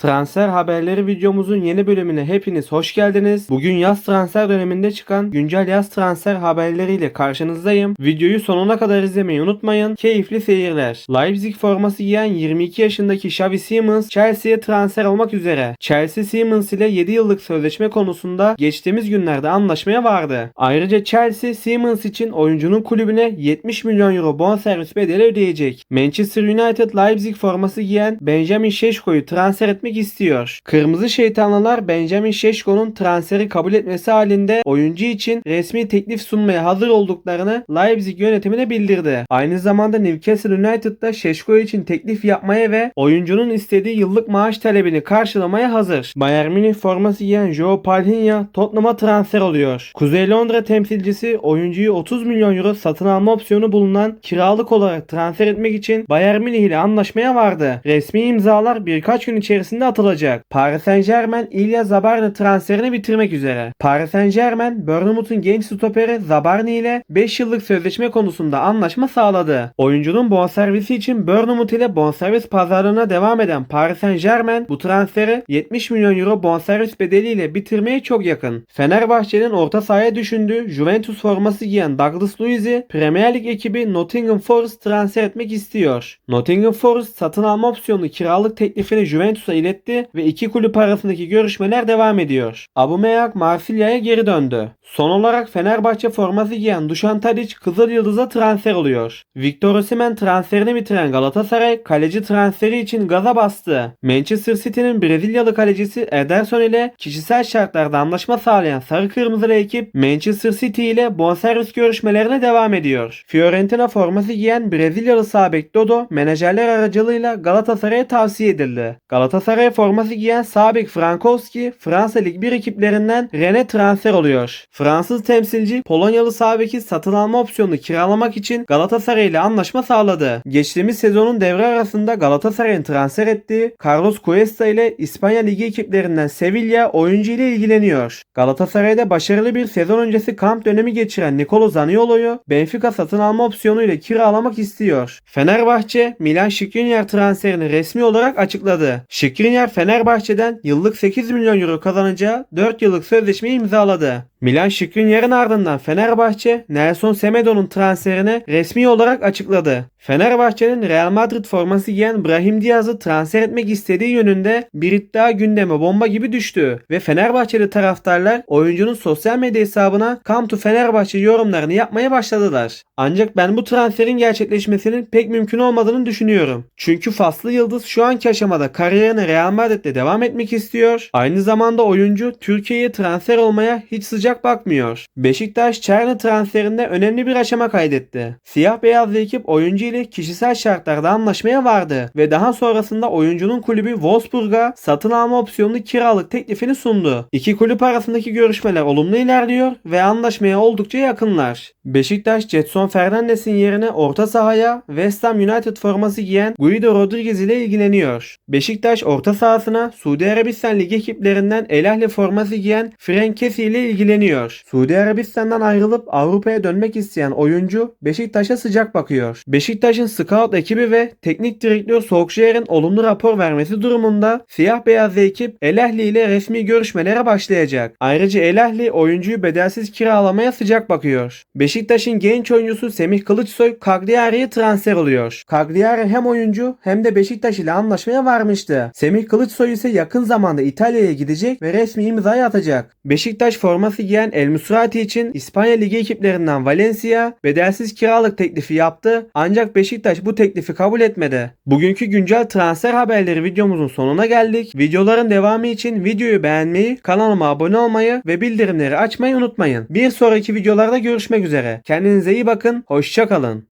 Transfer haberleri videomuzun yeni bölümüne hepiniz hoş geldiniz. Bugün yaz transfer döneminde çıkan güncel yaz transfer haberleriyle karşınızdayım. Videoyu sonuna kadar izlemeyi unutmayın. Keyifli seyirler. Leipzig forması giyen 22 yaşındaki Xavi Simons Chelsea'ye transfer olmak üzere. Chelsea Simons ile 7 yıllık sözleşme konusunda geçtiğimiz günlerde anlaşmaya vardı. Ayrıca Chelsea Simons için oyuncunun kulübüne 70 milyon euro bonservis bedeli ödeyecek. Manchester United Leipzig forması giyen Benjamin Şeşko'yu transfer etmek istiyor. Kırmızı şeytanlılar Benjamin Şeşko'nun transferi kabul etmesi halinde oyuncu için resmi teklif sunmaya hazır olduklarını Leipzig yönetimine bildirdi. Aynı zamanda Newcastle United da Şeşko için teklif yapmaya ve oyuncunun istediği yıllık maaş talebini karşılamaya hazır. Bayern Münih forması giyen Joe Palhinha Tottenham'a transfer oluyor. Kuzey Londra temsilcisi oyuncuyu 30 milyon euro satın alma opsiyonu bulunan kiralık olarak transfer etmek için Bayern Münih ile anlaşmaya vardı. Resmi imzalar birkaç gün içerisinde atılacak. Paris Saint Germain İlya Zabarni transferini bitirmek üzere. Paris Saint Germain Bournemouth'un genç stoperi Zabarni ile 5 yıllık sözleşme konusunda anlaşma sağladı. Oyuncunun bonservisi için Bournemouth ile bonservis pazarlığına devam eden Paris Saint Germain bu transferi 70 milyon euro bonservis bedeliyle bitirmeye çok yakın. Fenerbahçe'nin orta sahaya düşündüğü Juventus forması giyen Douglas Luiz'i Premier Lig ekibi Nottingham Forest transfer etmek istiyor. Nottingham Forest satın alma opsiyonlu kiralık teklifini Juventus'a iletti ve iki kulüp arasındaki görüşmeler devam ediyor. Aubameyang Marsilya'ya geri döndü. Son olarak Fenerbahçe forması giyen Dušan Tadić Kızıl Yıldız'a transfer oluyor. Victor Osimhen transferini bitiren Galatasaray kaleci transferi için gaza bastı. Manchester City'nin Brezilyalı kalecisi Ederson ile kişisel şartlarda anlaşma sağlayan Sarı Kırmızılı ekip Manchester City ile bonservis görüşmelerine devam ediyor. Fiorentina forması giyen Brezilyalı sağ bek Dodo menajerler aracılığıyla Galatasaray'a tavsiye edildi. Galatasaray forması giyen sağ bek Frankowski Fransa Lig 1 ekiplerinden Rennes transfer oluyor. Fransız temsilci Polonyalı sağ beki satın alma opsiyonunu kiralamak için Galatasaray ile anlaşma sağladı. Geçtiğimiz sezonun devre arasında Galatasaray'ın transfer ettiği Carlos Cuesta ile İspanya Ligi ekiplerinden Sevilla oyuncu ile ilgileniyor. Galatasaray'da başarılı bir sezon öncesi kamp dönemi geçiren Nicolo Zaniolo'yu Benfica satın alma opsiyonu ile kiralamak istiyor. Fenerbahçe Milan Skriniar transferini resmi olarak açıkladı. Skriniar Fenerbahçe'den yıllık 8 milyon euro kazanacağı 4 yıllık sözleşmeyi imzaladı. Milan Skriniar'ın ardından Fenerbahçe Nelson Semedo'nun transferini resmi olarak açıkladı. Fenerbahçe'nin Real Madrid forması giyen Brahim Diaz'ı transfer etmek istediği yönünde bir iddia gündeme bomba gibi düştü ve Fenerbahçeli taraftarlar oyuncunun sosyal medya hesabına Come to Fenerbahçe yorumlarını yapmaya başladılar. Ancak ben bu transferin gerçekleşmesinin pek mümkün olmadığını düşünüyorum. Çünkü Faslı Yıldız şu anki aşamada kariyerine Real Madrid'de devam etmek istiyor. Aynı zamanda oyuncu Türkiye'ye transfer olmaya hiç sıcak bakmıyor. Beşiktaş Çerni transferinde önemli bir aşama kaydetti. Siyah beyazlı ekip oyuncu ile kişisel şartlarda anlaşmaya vardı ve daha sonrasında oyuncunun kulübü Wolfsburg'a satın alma opsiyonlu kiralık teklifini sundu. İki kulüp arasındaki görüşmeler olumlu ilerliyor ve anlaşmaya oldukça yakınlar. Beşiktaş Jetson Fernandes'in yerine orta sahaya West Ham United forması giyen Guido Rodriguez ile ilgileniyor. Beşiktaş orta sahasına Suudi Arabistan Ligi ekiplerinden El Ahly forması giyen Frank Kessie ile ilgileniyor. Suudi Arabistan'dan ayrılıp Avrupa'ya dönmek isteyen oyuncu Beşiktaş'a sıcak bakıyor. Beşiktaş'ın scout ekibi ve teknik direktör Solskjaer'in olumlu rapor vermesi durumunda siyah beyazlı ekip El Ahly ile resmi görüşmelere başlayacak. Ayrıca El Ahly oyuncuyu bedelsiz kiralamaya sıcak bakıyor. Beşiktaş'ın genç oyuncusu Semih Kılıçsoy Cagliari'ye transfer oluyor. Cagliari hem oyuncu hem de Beşiktaş ile anlaşmaya varmıştı. Semih Kılıçsoy ise yakın zamanda İtalya'ya gidecek ve resmi imzayı atacak. Beşiktaş forması giyen El Musrati için İspanya Ligi ekiplerinden Valencia bedelsiz kiralık teklifi yaptı ancak Beşiktaş bu teklifi kabul etmedi. Bugünkü güncel transfer haberleri videomuzun sonuna geldik. Videoların devamı için videoyu beğenmeyi, kanalıma abone olmayı ve bildirimleri açmayı unutmayın. Bir sonraki videolarda görüşmek üzere. Kendinize iyi bakın, hoşçakalın.